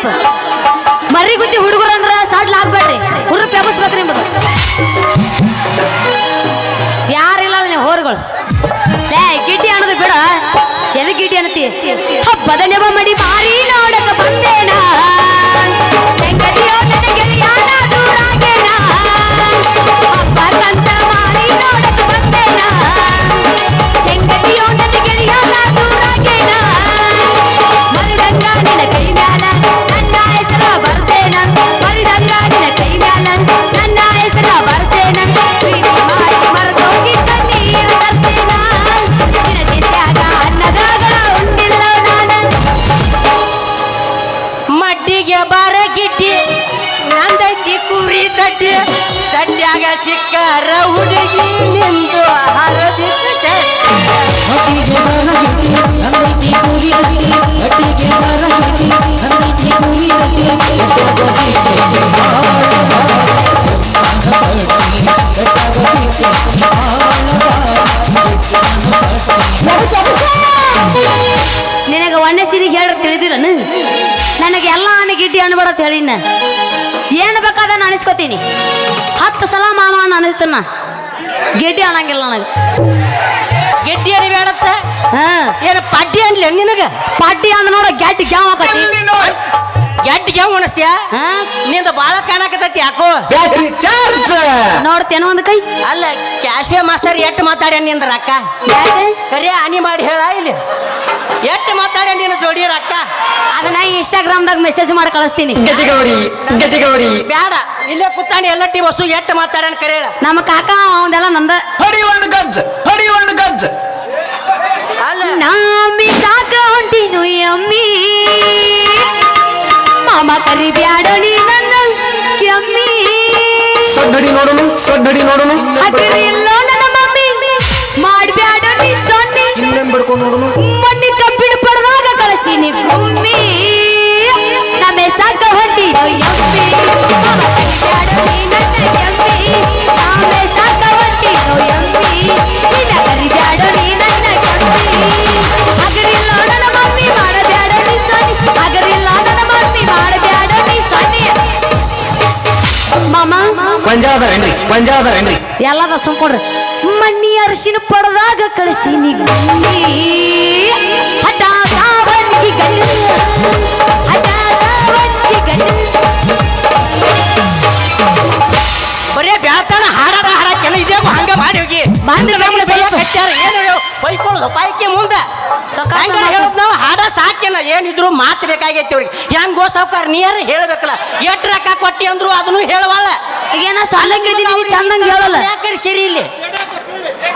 ಸ್ವಲ್ಪ ಮರಿ ಗುದ್ದಿ ಹುಡುಗರು ಅಂದ್ರ ಸಾಡ್ಲ ಆಗ್ಬೇಡ್ರಿ. ಹುಡ್ರು ಪೆಬಸ್ಬೇಕ್ರಿ ನಿಮ್ಮದು ಯಾರಿಲ್ಲ ನೀವು ಹೋರುಗಳು. ಲೇ, ಗಿಡ್ಡಿ ಅನ್ನೋದು ಬಿಡ. ಎದ ಗಿಡ್ಡಿ ಅನ್ನತಿ ಹಬ್ಬದ ನೆವ ಮಡಿ ಮಾರಿ ನೋಡಕ ಬಂದೇನ? ಹಬ್ಬಕ್ಕಂತ ಮಾರಿ ನೋಡಕ ಬಂದೇನ? ಸಿಕ್ಕಾರ ಹುಡುಗಿ ನಿಂದು. ನಿನಗ ಒಣ್ಣೆ ಸಿನಿಗೆ ಹೇಳ್ರ ತಿಳಿದಿಲ್ಲ ನನಗೆ ಎಲ್ಲ ಅನ್ನ ಗಿಡ್ಡಿ ಅನ್ಬೇಡ ಹೇಳಿನ ಏನು ಬೇಕಾದ ನಾನು ಅನಿಸ್ಕೋತೀನಿ. ಹತ್ತು ಸಲ ಮಾಮ ಅನಿಸ್ತನ ಗೆಡ್ಡಿ ಅನ್ನಂಗಿಲ್ಲ ನನಗೆ. ಗೆಡ್ಡಿ ಅನಿ ಬೇಡತ್ತ ಹಾ. ಏನ ಪಡ್ಡಿ ಅನ್ಲಿ ನಿನಗ? ಪಡ್ಡಿ ಅಂದ ನೋಡ ಗೆಡ್ಡಿ ಗ್ಯಾವ್ ಹಾಕತಿ. ಗೆಡ್ಡಿ ಉಣಸ್ತ್ಯಾ? ನಿಂದು ನಿಂದ ಬಾಳ ಕಾಣಕತ್ತೈತಿ ಯಾಕೋ? Battery charge. ನೋಡ್ತೇನೋ ಒಂದು ಕೈ. ಅಲ್ಲ ಕ್ಯಾಶ್ವೇ ಮಾಸ್ಟರ್ ಎಟ್ಟು ಮಾತಾಡ್ಯ ನಿಂದ ರಕ್ಕ? ಕರೆ ಹನಿ ಮಾಡಿ ಹೇಳ ಇಲ್ಲಿ. ಎಟ್ಟು ಮಾತಾಡ್ಯ ನಿನ್ನ ಜೋಡಿ ರಕ್ಕ? ಇನ್ಸ್ಟಾಗ್ರಾಮ್ದಾಗ ಮೆಸೇಜ್ ಮಾಡಿ ಕಳಿಸ್ತೀನಿ. ಗಜಗೌರಿ ಗಜಗೌರಿ. ಬ್ಯಾಡ ಇಲ್ಲೇ ಕುತ್ತಾಣಿ ಎಲ್ಲ ಟಿ ಬಸ್ಸು ಎಟ್ಟು ಮಾತಾಡೋಣ ಕರೆಯಲ್ಲ ನಮ್ಮ ಕಾಕ ಅವಂದೆಲ್ಲ ನಂದ ಹರಿ ಒಂದು ಗಜ್ ಹರಿ ಒಂದು ಗಜ್. ಅಲ್ಲ. ನಾಮಿ ಸಾಕ ಹೊಂಟಿನು ಯಮ್ಮಿ ಮಾಮ ಕರಿ ಬ್ಯಾಡ ನೀ ನನ್ನ ಕೆಮ್ಮಿ ಸೊಡ್ಡಡಿ ನೋಡೋನು ಸೊಡ್ಡಡಿ ನೋಡೋನು. ಅದಿರಿ ಎಲ್ಲೋ ನನ್ನ ಮಮ್ಮಿ. ಮಾಡ್ಬ್ಯಾಡೋ ನೀ ಸೊನ್ನೆ. ಇನ್ನೇನ್ ಬಡ್ಕೊಂಡು ನೋಡೋನು. ಪಂಜಾದವೇನ್ರಿ ಎಲ್ಲದ ಸುಮ್ಕೊಡ್ರಿ ಮಣ್ಣಿ ಅರಿಶಿನ ಪಡೆದಾಗ ಕಳಿಸಿ ಹಠ ಹಠ ಗಂಡು. ಬರೇ ಬ್ಯಾತಾನ ಹಾಡಾಡ ಹಾಡಕ್ಕೆಲ್ಲ ಇದೇ ಹಂಗ ಮಾಡಿ ಹೋಗಿ. ನಮ್ಗೆ ಏನು ಬೈಕೊಳ್ಳೋದು ಮುಂದೆ. ನಾವು ಹಾಡ ಸಾಕಿಲ್ಲ ಏನಿದ್ರು ಮಾತು ಬೇಕಾಗೈತಿ ಅವ್ರಿಗೆ ಹೆಂಗೋ ಸಾವುಕಾರ ನೀರು ಹೇಳ್ಬೇಕಲ್ಲ? ಎಷ್ಟ್ ರೊಕ್ಕ ಕೊಟ್ಟಿ ಅಂದ್ರು ಸಣ್ಣಕ್ಕಿದ್ದೀನಿ ಚಂದಂಗ್ ಹೇಳಲ್ಲ. ಯಾಕಡೆ ಸಿರಿ ಇಲ್ಲಿ?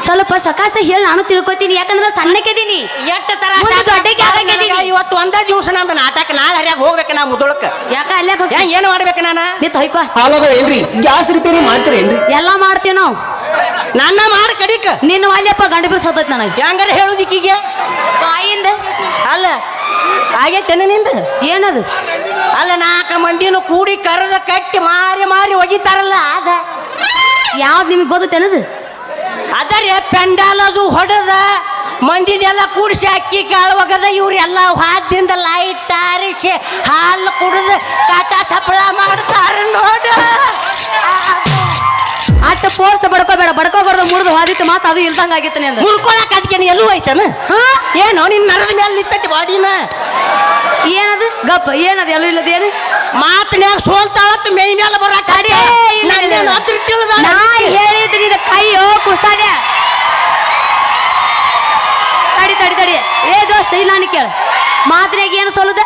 ಸ್ವಲ್ಪ ಸಕಾಸ ಹೇಳಿ ನಾನು ತಿಳ್ಕೊತೀನಿ ಯಾಕಂದ್ರೆ ಸಣ್ಣಕ್ಕಿದ್ದೀನಿ ಎಷ್ಟ್ ತರ ದೊಡ್ಡಕ್ಕೆ ಆಗಂಗಿದೀನಿ. ಇವತ್ತು ಒಂದೇ ದಿವಸ ನಂದು ನಾಟಕ ನಾಳೆ ಹರಿಯಾಗ ಹೋಗ್ಬೇಕು ನಾ ಮುದುಳಕ್ಕೆ. ಯಾಕ ಅಲ್ಲೇ ಹೋಗಿ ಏನು ಮಾಡ್ಬೇಕು ನಾನು? ನೀ ತೊಯ್ಕೋ. ಹಾಲಾಗವೇನ್ರಿ ಗ್ಯಾಸ್ ರಿಪೇರಿ ಮಾಡ್ತೀರೇನ್ರಿ ಎಲ್ಲ ಮಾಡ್ತೀವಿ ನಾವು. ನನ್ನ ಮಾಡಿ ಕಡಿಕ. ನಿನ್ನ ವಾಲ್ಯಪ್ಪ ಗಂಡ ಬಿರ್ ಸತ್ತೈತಿ ನನಗೆ. ಹೆಂಗಾರ ಹೇಳುದಿಕ್ಕಿಗೆ ಬಾಯಿಂದ. ಅಲ್ಲ ಆಗೈತೇನೆ ನಿಂದ? ಏನದು? ಅಲ್ಲ ನಾಲ್ಕು ಮಂದಿನು ಕೂಡಿ ಕರೆದ ಕಟ್ಟಿ ಮಾರಿ ಮಾರಿ ಒಗಿತಾರಲ್ಲ ಅದ ಯಾವ್ದು ನಿಮಗೆ ಗೊತ್ತೇನದು? ಅದರೇ ಪೆಂಡಾಲ್ ಅದು ಹೊಡೆದ ಮಂದಿನೆಲ್ಲ ಕೂಡಿಸಿ ಅಕ್ಕಿ ಕಾಳು ಒಗದ ಇವರೆಲ್ಲ ಹಾದಿಂದ ಲೈಟ್ ಆರಿಸಿ ಹಾಲು ಕುಡಿದು ಕಾಟ ಸಪ್ಪಳ ಮಾಡ್ತಾರ ನೋಡ. ಅಷ್ಟು ಫೋರ್ಸ್ ಬಡ್ಕೋಬೇಡ ಬಡ್ಕೋಬಾರ್ದು ಮುರಿದು ಹಾದಿತ್ತು ಮಾತು ಅದು ಇಲ್ದಂಗೆ ಆಗಿತ್ತು ನಿಂದು. ಮುರ್ಕೊಳಕ್ ಅದಕ್ಕೆ ಎಲ್ಲೂ ಐತನ ಹಾಂ? ಏನೋ ನಿನ್ನ ನರದ ಮೇಲೆ ನಿಂತೈತಿ ಬಾಡಿನ? ಏನದು? ಗಪ್ಪ ಏನದು? ಎಲ್ಲ ಇಲ್ಲದ ಏನು? ಮಾತನ್ಯಾಗ ಸೋಲ್ತಾವತ್ತು ಮೈ ಮೇಲೆ ಬರಕ ತಡಿ, ಇಲ್ಲ, ಇಲ್ಲ, ಇಲ್ಲ. ಹತ್ರ ತಿಳಿದ ನಾ ಹೇಳಿದ್ರಿ ಇದು ಕೈಯೋ ಕುಸಾಲೆ ತಡಿ ತಡಿ ತಡಿ. ಏ ದೋಸ್ತ ಇಲ್ಲ ನಾನು ಕೇಳು. ಮಾತ್ರೆಗೆ ಏನು ಸೋಲುದ?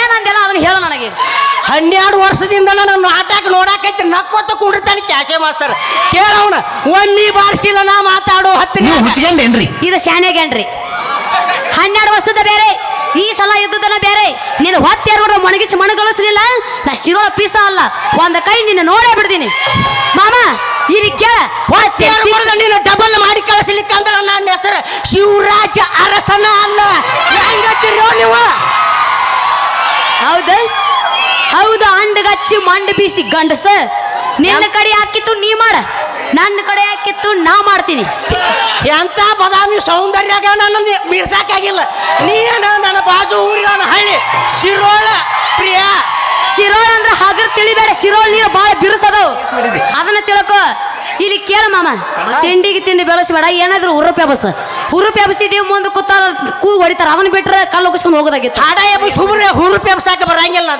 ಏನಂದೆಲ್ಲ ಅವನು ಹೇಳ ನನಗೆ. ಹನ್ನೆರಡು ವರ್ಷದಿಂದ ನಾನು ನಾಟಕ ನೋಡಾಕೈತಿ ನಕ್ಕೊತ್ತ ಕುಂಡಿರ್ತಾನೆ ಕ್ಯಾಶೆ ಮಾಸ್ತರ್. ಕೇಳವನ ಒಮ್ಮಿ ಬಾರಿಸಿಲ್ಲ ನಾ ಮಾತಾಡೋ ಹತ್ತಿರ ನೀವು ಹುಚ್ಚಿಗೆಂಡೇನ್ರಿ ಇದು ಶಾಣೆಗೇನ್ರಿ ಹನ್ನೆರಡು ವರ್ಷದ ಬೇರೆ. ಈ ಸಲ ಇದ್ದುದನ್ನ ಬೇರೆ. ನೀನು ಹೊತ್ತೆರಡು ಮಣಗಿಸಿ ಮಣಗೊಳಿಸಲಿಲ್ಲ ನಾ ಶಿರೋಳ ಪೀಸ ಅಲ್ಲ. ಒಂದ ಕೈ ನಿನ್ನ ನೋಡೇ ಬಿಡ್ತೀನಿ. ಮಾಮ ಇಲ್ಲಿ ಕೇಳ. ಹೊತ್ತೇರು ಮುರಿದ ನೀನು ಡಬಲ್ ಮಾಡಿ ಕಳಿಸ್ಲಿಕ್ಕಂದ್ರ ನನ್ನ ಹೆಸರು ಶಿವರಾಜ ಅರಸನ ಅಲ್ಲ. ನೀವು? ಹೌದ. ಹೌದು ಅಂಡಗಚ್ಚಿ ಮಂಡ ಬೀಸಿ ಗಂಡಸ. ನಿನ್ನ ಕಡೆ ಹಾಕಿತ್ತು ನೀ ಮಾಡ. ನನ್ನ ಕಡೆ ಹಾಕಿತ್ತು ನಾ ಮಾಡ್ತೀನಿ. ಎಂತ ಬದಾಮಿ ಸೌಂದರ್ಯಾಗ ನನ್ನ ಮೀರ್ಸಾಕಾಗಿಲ್ಲ. ನೀನ ನನ್ನ ಬಾಜು ಊರಿನ ಹಳ್ಳಿ. ಶಿರೋಳ ಪ್ರಿಯ. ಶಿರೋಳ ಅಂದ್ರೆ ಹಗರ್ ತಿಳಿಬೇಡ. ಶಿರೋಳ ನೀರು ಬಾಳ ಬಿರುಸದ ಅದನ್ನ ತಿಳ್ಕೊ. ಇಲ್ಲಿ ಕೇಳ ಮಾಮ. ತಿಂಡಿಗೆ ತಿಂಡಿ ಬೆಳೆಸಬೇಡ. ಏನಾದ್ರು ಉರುಪಿ ಎಬಸ್ ಹುರುಪಿ ಎಬಸಿದೀವಿ ಮುಂದೆ ಕೂತಾರ ಕೂಗ್ ಹೊಡಿತಾರ. ಅವನ್ ಬಿಟ್ರೆ ಕಲ್ಲು ಹೋಗಿಸ್ಕೊಂಡು ಹೋಗೋದಾಗಿತ್ತು. ಹಾಡ ಹುರುಪಿ ಎಬ್ಸಾಕ ಬರಂಗಿಲ್ಲ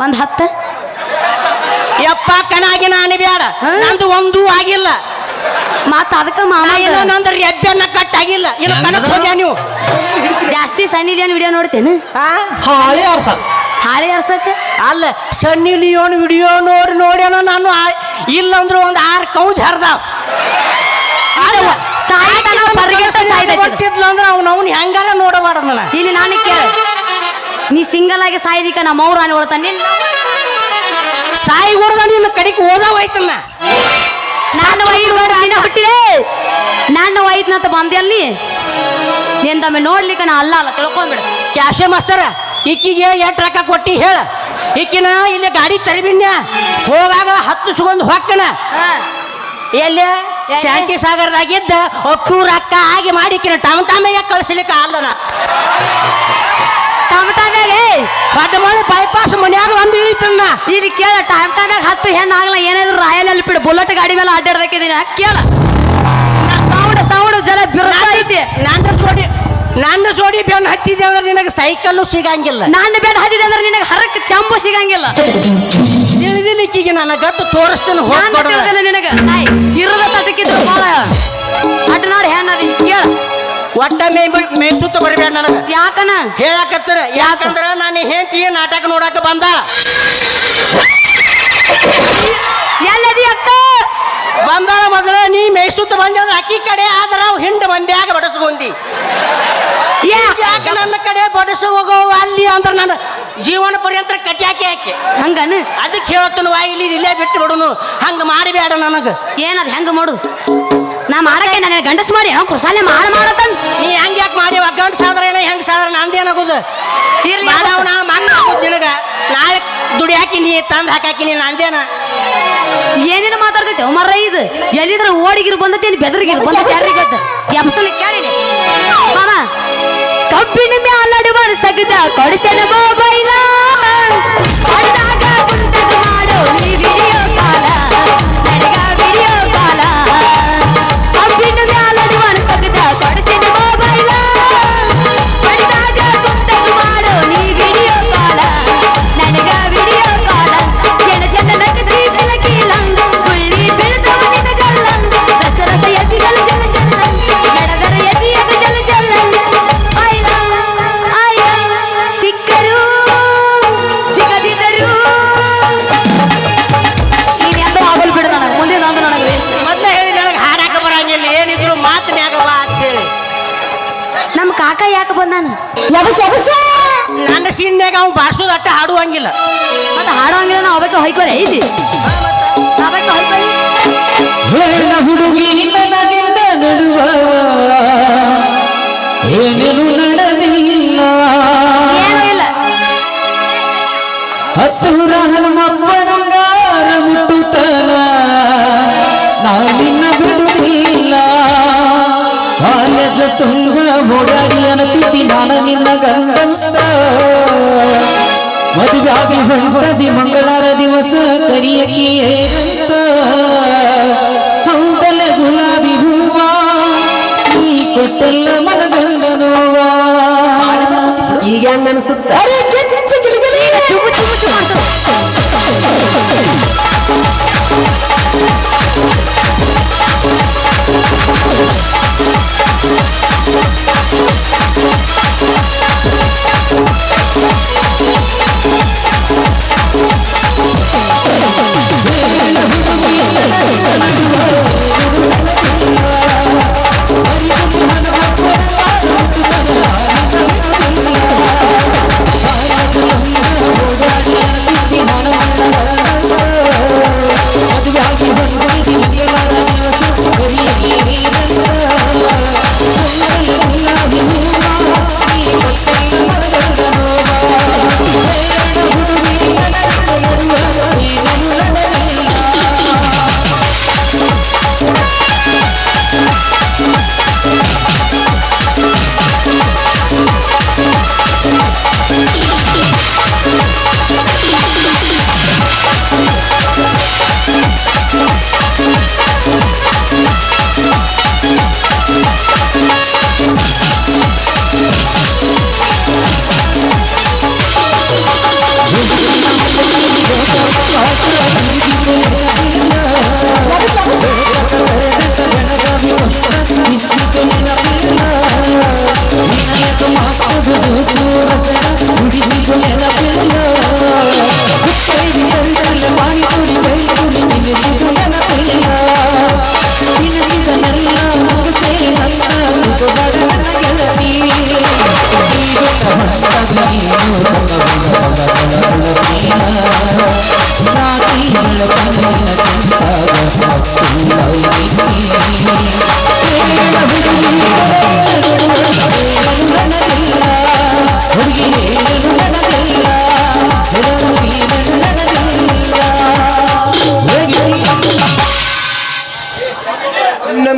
ಒಂದ್ ಹತ್ತ. ಯಪ್ಪ ಕಣಾಗಿ ನಾನು ಬೇಡ ನಂದು ಒಂದು ಆಗಿಲ್ಲ. ಮತ್ತ ಅದಕ್ಕ ಮಾಮ ಕಟ್ ಆಗಿಲ್ಲ ನಂದು ರೆಬ್ಬೆನ್ನ ಕಟ್ಟಾಗಿಲ್ಲ ಇಲ್ಲ ಕಣಕ್ ಹೋಗ್ಯಾ ನೀವು? ಜಾಸ್ತಿ ಸಣ್ಣ ಲಿಯೋನ್ ವಿಡಿಯೋ ನೋಡ್ತೇನೆ? ಆ? ಹಾಳೆ ಆರ್ಸ. ಹಾಳೆ ಹರ್ಸಕ್ಕ ಅಲ್ಲ ಸನ್ನಿ ಲಿಯೋನ್ ವಿಡಿಯೋ ನೋಡಿ ನೋಡ್ಯಾನ ನಾನು ಇಲ್ಲ ಇಲ್ಲಂದ್ರೆ ಒಂದು ಆರು ಕೌದ್ ಹರ್ದಾವ್. ಗೊತ್ತಿದ್ಲ ಅಂದ್ರೆ ಅವ್ನು ಅವ್ನು ಹೆಂಗಾರ ನೋಡಬಾರ್ದು ನನ್ನ ಇಲ್ಲಿ ನಾನು ಕೇಳ. ನೀ ಸಿಂಗಲ್ ಆಗಿ ಸಾಯ್ದಿಕ ನಮ್ಮ ಅವ್ರು ನಿನ್ನ ಸಾಯಿ ಹೊಡೆದ ನಿನ್ನ ಕಡೆಗೆ ಓದಾವೈತನ್ನ ನಾನು ಐದು ದಿನ ಹುಟ್ಟಿದೆ. ನಾನು ಐದ್ನಂತ ಬಂದೆ ಅಲ್ಲಿ ನಿಂದೊಮ್ಮೆ ನೋಡ್ಲಿಕ್ಕೆ ನಾ ಅಲ್ಲ ಅಲ್ಲ ತಿಳ್ಕೊಂಬಿಡು. ಕ್ಯಾಶೆ ಮಾಸ್ತರ ಇಕ್ಕಿಗೆ ಎಷ್ಟು ರೊಕ್ಕ ಕೊಟ್ಟಿ ಹೇಳ. ಈಕಿನ ಇಲ್ಲಿ ಗಾಡಿ ತರಿಬಿನ್ಯ. ಹೋಗಾಗ ಹತ್ತು ಸುಗಂದು ಹೊಕ್ಕನ. ಎಲ್ಲಿ? ಶಾಂತಿ ಸಾಗರದಾಗಿದ್ದ ಒಟ್ಟು ರೊಕ್ಕ ಆಗಿ ಮಾಡಿ ಈಕಿನ ಟಮ್ ಟಮೆಗೆ ಕಳಿಸ್ಲಿಕ್ಕೆ ಅಲ್ಲನ ಟಮಟಾಮ್ಯಾಗೆ ಪದ ಮಾಡಿ ಬೈಪಾಸ್ ಮನ್ಯಾಗ ಒಂದು ಇಳಿತನ್ನ ಇಲ್ಲಿ ಕೇಳ ಟೈಮ್ ಟೈಮ್ಯಾಗ ಹತ್ತು ಹೆಣ್ಣು ಆಗಲ್ಲ ಏನಾದ್ರು ರಾಯಲ್ ಎಲ್ಪಿಡ್ ಬುಲೆಟ್ ಗಾಡಿ ಮೇಲೆ ಅಡ್ಡಾಡ್ಬೇಕಿದ್ದೀನಿ ಕೇಳ. ಸೌಂಡ್ ಸೌಂಡ್ ಜಲ ಬಿರುಸ ಐತಿ. ನನ್ನ ಜೋಡಿ ನನ್ನ ಜೋಡಿ ಬೆನ್ನು ಹತ್ತಿದೆ ಅಂದ್ರೆ ನಿನಗೆ ಸೈಕಲ್ಲು ಸಿಗಂಗಿಲ್ಲ. ನನ್ನ ಬೇಡ ಹತ್ತಿದೆ ಅಂದ್ರೆ ನಿನಗೆ ಹರಕ್ ಚಂಬು ಸಿಗಂಗಿಲ್ಲ. ತಿಳಿದಿಲ್ಲ ಈಕಿಗೆ ನನ್ನ ಗತ್ತು ತೋರಿಸ್ತೇನೆ ನಾನು ನಿನಗೆ. ನಾಯ್ ಇರದ ತಟಕಿದ್ರು ಬಾಳ ಅಡ್ಡ ನೋಡಿ ಹೆಣ್ಣು ಅದೀನಿ ಕೇಳ. ಒಟ್ಟ ಮೇ ನನಗೆ. ಯಾಕನ ಹೇಳಕತ್ತರ. ಯಾಕಂದ್ರ ನಾನು ಹೆಂಡತಿ ನಾಟಕ ನೋಡಕ ಬಂದಾಳ ಎಲ್ಲದಿ ಅಕ್ಕ? ಬಂದಾಳ ಮೊದಲ ನೀ ಮೇಯ್ಸುತ್ತ ಬಂದೆ ಅಂದ್ರೆ ಅಕ್ಕಿ ಕಡೆ ಆದ್ರ ಅವ್ ಹಿಂಡ ಮಂದ್ಯಾಗ ಬಡಸ್ಕೊಂಡಿ ಯಾಕೆ ನನ್ನ ಕಡೆ ಬಡಸು ಹೋಗೋ ಅಲ್ಲಿ ಅಂದ್ರೆ ನನ್ನ ಜೀವನ ಪರ್ಯಂತ ಕಟ್ಯಾಕೆ ಯಾಕೆ ಹಂಗನ? ಅದಕ್ಕೆ ಹೇಳ್ತನು ವಾ ಇಲ್ಲಿ ಇಲ್ಲೇ ಬಿಟ್ಟು ಬಿಡುನು. ಹಂಗ ಮಾಡಬೇಡ ನನಗ. ಏನದ ಹೆಂಗ ಮಾಡು ನಾ ಮಾಡಕ್ಕೆ ನನ್ನ ಗಂಡಸ್ ಮಾಡಿ ಕುಸಲೆ ಕುರ್ಸಾಲೆ ಮಾಡ ನೀ ಹೆಂಗ್ ಯಾಕೆ ಮಾಡಿ ಗಂಡ ಸಾದ್ರ ಏನ ಹೆಂಗ್ ಸಾದ್ರ? ನಂದೇನಾಗುದು ಮಾಡವನ ಮಣ್ಣ ಹಾಕುದ್ ನಿನಗ. ನಾಳೆ ದುಡಿ ಹಾಕಿನಿ ತಂದು ತಂದ್ ಹಾಕಾಕಿ ನೀ ನಂದೇನ? ಏನೇನು ಮಾತಾಡ್ತೈತೆ? ಮರ ಇದು. ಎಲ್ಲಿದ್ರೆ ಓಡಿಗಿರು ಬಂದತೇನು ಬೆದರಿಗಿರು ಬಂದೈತೆ ಯಾರಿಗೆ ಎಬ್ಸಲಿ ಕೇಳಿನಿ. ಮಾಮ ಕಬ್ಬಿನ ಮ್ಯಾಲಡು ಬಡಿಸಗದ ಕೊಡಿಸನ ಮೊಬೈಲ ತುಂಬ ಓಡಾಡಿ ಅನತಿದ್ದಿ ನಾನು ನಿನ್ನ ಗಂಡಂದ ಮದುವಾಗಿ ಹೊಂಟದಿ ಮಂಗಳಾರ ದಿವಸ ಕರಿಯಕ್ಕೆ ಹೌದಲ್ಲ ಗುಲಾಬಿ ಹೂವ ನೀ ಕೊಟ್ಟಲ್ಲ ಮನಗಂಡ ನೋವಾ ಈಗ ಹೆಂಗ ಅನ್ಸುತ್ತ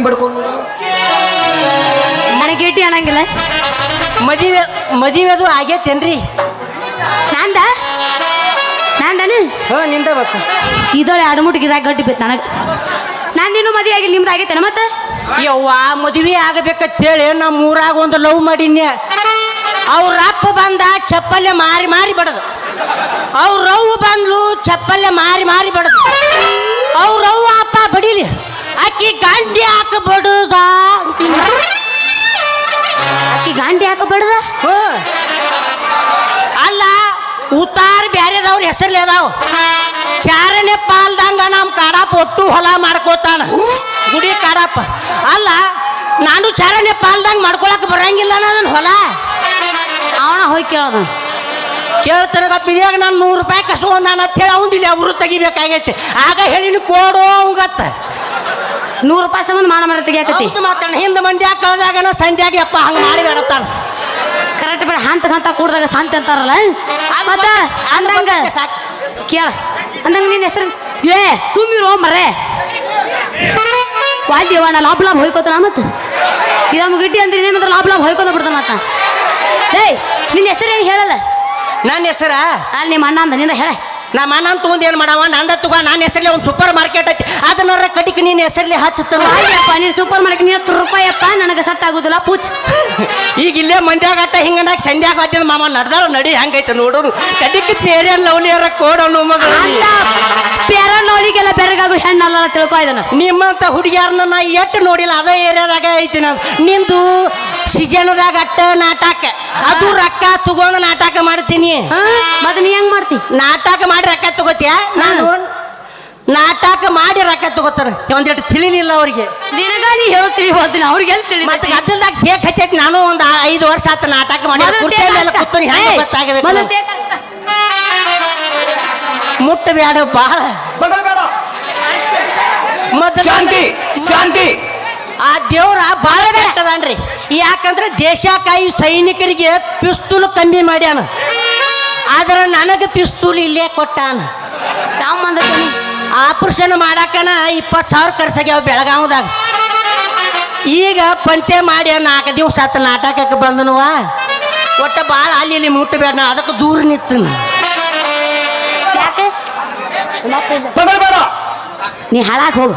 ಇನ್ನೊಂದು ಬಡ್ಕೊಂಡು ನನಗೆ ಗೇಟಿ ಅನ್ನಂಗಿಲ್ಲ. ಮದುವೆ ಮದುವೆ ಅದು ಆಗೈತೇನ್ರಿ? ನಂದ? ನಂದನು? ಹ್ಞೂ ನಿಂದ ಬತ್ತ ಇದೊಳೆ ಎರಡು ಮುಟ್ಟು ಇದಾಗ ಗಟ್ಟಿ ಬಿತ್ತು ನನಗೆ. ನಂದಿನ್ನೂ ಮದುವೆ ಆಗಿಲ್ಲ ನಿಮ್ದು ಆಗೈತೆ ಮತ್ತೆ? ಯವ್ವ ಮದುವೆ ಆಗಬೇಕಂತೇಳಿ ನಮ್ಮ ಊರಾಗ ಒಂದು ಲವ್ ಮಾಡಿನ್ಯ. ಅವ್ರ ಅಪ್ಪ ಬಂದ ಚಪ್ಪಲ್ಲೆ ಮಾರಿ ಮಾರಿ ಬಡದು. ಅವ್ರ ರವ್ವ ಬಂದ್ಲು ಚಪ್ಪಲ್ಲೆ ಮಾರಿ ಮಾರಿ ಬಡದು. ಅವ್ರ ರವ್ವ ಅಪ್ಪ ಬಡಿಲಿ. ಅಕ್ಕಿ ಗಾಂಡಿ ಹಾಕಬಡುದ ಅಕ್ಕಿ ಆಕಿ ಗಾಂಡಿ ಹಾಕಬಡುದ ಅಲ್ಲ ಉತ್ತಾರ ಬ್ಯಾರೆದವ್ರ ಹೆಸರ್ಲಿ ಅದಾವ. ಚಾರನೇ ಪಾಲ್ದಂಗ ನಮ್ಮ ಕಾಡಪ್ಪ ಒಟ್ಟು ಹೊಲ ಮಾಡ್ಕೋತಾನ. ಗುಡಿ ಕಾಡಪ್ಪ ಅಲ್ಲ ನಾನು ಚಾರನೇ ಪಾಲ್ದಂಗ ಮಾಡ್ಕೊಳಕ್ ಬರಂಗಿಲ್ಲ ಅದನ್ನ ಹೊಲ. ಅವನ ಹೋಗಿ ಕೇಳದ. ಕೇಳ್ತಾನ ಬಿರಿಯಾಗ ನಾನು ನೂರು ರೂಪಾಯಿ ಕಸ್ಕೊಂಡಾನ ಅಂತ ಹೇಳಿ ಅವನಿಲ್ಲ ಅವರು ತೆಗಿಬೇಕಾಗೈತೆ. ಆಗ ಹೇಳಿನ ಕೊಡು ಅವಂಗತ್ತ. ನೂರು ರೂಪಾಯಿ ಸಂಬಂಧ ಮಾನ ಮಾರ ತೆಗಿಯಾಕತಿ ಮಾತಾಡ ಹಿಂದೆ ಮಂದಿ ಕಳೆದಾಗ ಸಂಧ್ಯಾಗಿ ಅಪ್ಪ ಹಂಗೆ ಮಾಡಿ ಬೇಡತ್ತಾನ ಕರೆಕ್ಟ್ ಬೇಡ. ಹಂತ ಹಂತ ಕೂಡ್ದಾಗ ಶಾಂತಿ ಅಂತಾರಲ್ಲ. ಮತ್ತ ಅಂದಂಗ ಕೇಳ. ಅಂದಂಗ ನಿನ್ನ ಹೆಸರು ಏ ಸುಮ್ಮಿರೋ ಮರೇ ವಾದ್ಯ ವಾಣ ಲಾಭ ಲಾಭ ಹೋಯ್ಕೋತಾನ ಮತ್ತೆ? ಇದಮ್ಮ ಗಿಡ್ಡಿ ಅಂದ್ರೆ ನಿನ್ನ ಲಾಭ ಲಾಭ ಹೋಯ್ಕೋತ ಬಿಡ್ತಾನ ಮತ್ತ? ಏಯ್ ನಿನ್ನ ಹೆಸರು ಏನು ಹೇಳಲ್ಲ? ನನ್ನ ಹೆಸರ? ಅಲ್ಲಿ ನಿಮ್ಮ ಅಣ್ಣ ಅಂದ ನಿಂದ ಹೇಳ. ನಮ್ಮ ಅಣ್ಣ ತೊಗೊಂಡು ಏನು ಮಾಡವ? ನಂದ ತಗೋ ನಾನು ಹೆಸರಲ್ಲಿ ಒಂದು ಸೂಪರ್ ಮಾರ್ಕೆಟ್ ಐತಿ. ಅದನ್ನ ಕಡಿಕ್ ನಿನ್ನ ಹೆಸರಲ್ಲಿ ವಾದ್ಯಪ್ಪ ನೀನು ಸೂಪರ್ ಮಾರ್ಕೆಟ್ ರೂಪಾಯಿ ಅಪ್ಪ ನನಗೆ ಸಟ್ ಆಗುದಿಲ್ಲ ಪೂಚ್. ಈಗ ಇಲ್ಲೇ ಮಂದ್ಯಾಗತ್ತ ಹಿಂಗನಾಗ ಸಂಧ್ಯಾಗ ಮಾಮ ನಡ್ದಾರ ನಡಿ ಹೆಂಗೈತೆ ನೋಡೋರು. ಕಡಿಕ್ ಬೇರೆ ಲವ್ಲಿಯರ ಕೋಡೋನು ಮಗಳು. ತಿಳ್ಕೊ ಇದನ್ನ ನಿಮ್ಮಂತ ಹುಡುಗಿಯಾರನ್ನ ನಾ ಎಟ್ಟು ನೋಡಿಲ್ಲ ಅದೇ ಏರಿಯಾದಾಗ ಐತಿ ನಾನು ನಿಂದು ಸಿಜನದಾಗ ಅಟ್ಟ ನಾಟಕ. ಅದು ರೊಕ್ಕ ತಗೊಂಡು ನಾಟಕ ಮಾಡ್ತೀನಿ. ಹಾ ಮತ್ತೆ ನೀ ಹೆಂಗ್ ಮಾಡ್ತಿ? ನಾಟಕ ಮಾಡಿ ರೊಕ್ಕ ತಗೋತಿಯ? ನಾನು ನಾಟಕ ಮಾಡಿ ರೊಕ್ಕ ತಗೋತಾರ. ಒಂದೆರಡು ತಿಳಿಲಿಲ್ಲ ಅವ್ರಿಗೆ. ನಿನಗ ನೀ ಹೇಳ್ತೀವಿ ಅವ್ರಿಗೆ ಎಲ್ಲಿ ಮತ್ತೆ ತಿಳಿತೈತಿ ಗದ್ದಲ್ದಾಗ ದೇಕ್ ಹತ್ತೈತಿ ನಾನು ಒಂದು ಐದು ವರ್ಷ ಆತ ನಾಟಕ ಮಾಡಿ. ಮೊದಲು ಕುರ್ಚಿ ಮೇಲೆ ಕೂತ್ಕೊಂಡು. ಹೆಂಗೆ ಏಯ್, ಗೊತ್ತಾಗಬೇಕು? ಮೊದಲು. ಮುಟ್ಟ ಬ್ಯಾಡ ಬಹಳ ಶಾಂತಿ ಶಾಂತಿ. ಆ ದೇವ್ರ ಬಾಳ ಬೆಟ್ಟದನ್ರಿ ಯಾಕಂದ್ರೆ ದೇಶಕಾಯಿ ಸೈನಿಕರಿಗೆ ಪಿಸ್ತೂಲ್ ಕಮ್ಮಿ ಮಾಡ್ಯಾನ. ಆದ್ರೆ ನನಗೆ ಪಿಸ್ತೂಲ್ ಇಲ್ಲೇ ಕೊಟ್ಟಾನ. ಆಪರೇಷನ್ ಮಾಡಾಕನ ಇಪ್ಪತ್ತು ಸಾವಿರ ಖರ್ಚಾಗ್ಯಾವ ಬೆಳಗಾವದಾಗ. ಈಗ ಪಂತೆ ಮಾಡಿ ನಾಲ್ಕು ದಿವಸ ಆತ ನಾಟಕಕ್ಕೆ ಬಂದನುವ. ಒಟ್ಟ ಭಾಳ ಅಲ್ಲಿ ಇಲ್ಲಿ ಮುಟ್ಟಬೇಡ ನಾ ಅದಕ್ಕೆ ದೂರ ನಿತ್ತನು ಯಾಕೆ? ಬದಲ್ ಬೇಡ. ನೀ ಹಾಳಾಕ್ ಹೋಗು.